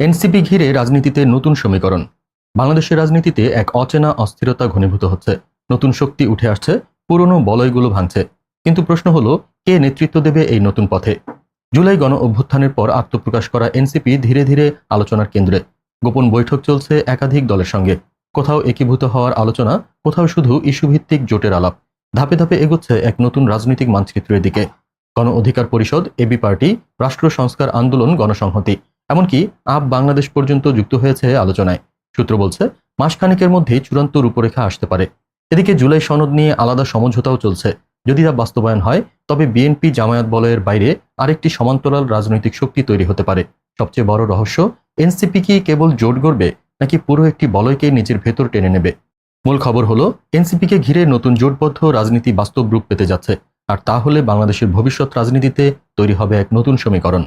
NCP ঘিরে রাজনীতিতে নতুন সমীকরণ। বাংলাদেশের রাজনীতিতে এক অচেনা অস্থিরতা ঘনীভূত হচ্ছে। নতুন শক্তি উঠে আসছে, পুরনো বলয়গুলো ভাঙছে। কিন্তু প্রশ্ন হলো, কে নেতৃত্ব দেবে এই নতুন পথে? জুলাই গণ অভ্যুত্থানের পর আত্মপ্রকাশ করা এনসিপি ধীরে ধীরে আলোচনার কেন্দ্রে। গোপন বৈঠক চলছে একাধিক দলের সঙ্গে। কোথাও একীভূত হওয়ার আলোচনা, কোথাও শুধু ইস্যুভিত্তিক জোটের আলাপ। ধাপে ধাপে এগোচ্ছে এক নতুন রাজনৈতিক মানচিত্রের দিকে। গণ অধিকার পরিষদ, এবি পার্টি, রাষ্ট্র সংস্কার আন্দোলন, গণসংহতি। এমনকি আপ বাংলাদেশ পর্যন্ত যুক্ত হয়েছে আলোচনায়। সূত্র বলছে, মাসখানেকের মধ্যেই চূড়ান্ত রূপরেখা আসতে পারে। এদিকে জুলাই সনদ নিয়ে আলাদা সমঝোতাও চলছে। যদি তা বাস্তবায়ন হয়, তবে বিএনপি জামায়াত বলয়ের বাইরে আরেকটি সমান্তরাল রাজনৈতিক শক্তি তৈরি হতে পারে। সবচেয়ে বড় রহস্য, এনসিপি কি কেবল জোট গড়বে, নাকি পুরো একটি বলয়কে নিজের ভেতর টেনে নেবে? মূল খবর হলো এনসিপিকে ঘিরে নতুন জোটবদ্ধ রাজনীতি বাস্তব রূপ পেতে যাচ্ছে। আর তা হলে বাংলাদেশের ভবিষ্যৎ রাজনীতিতে তৈরি হবে এক নতুন সমীকরণ।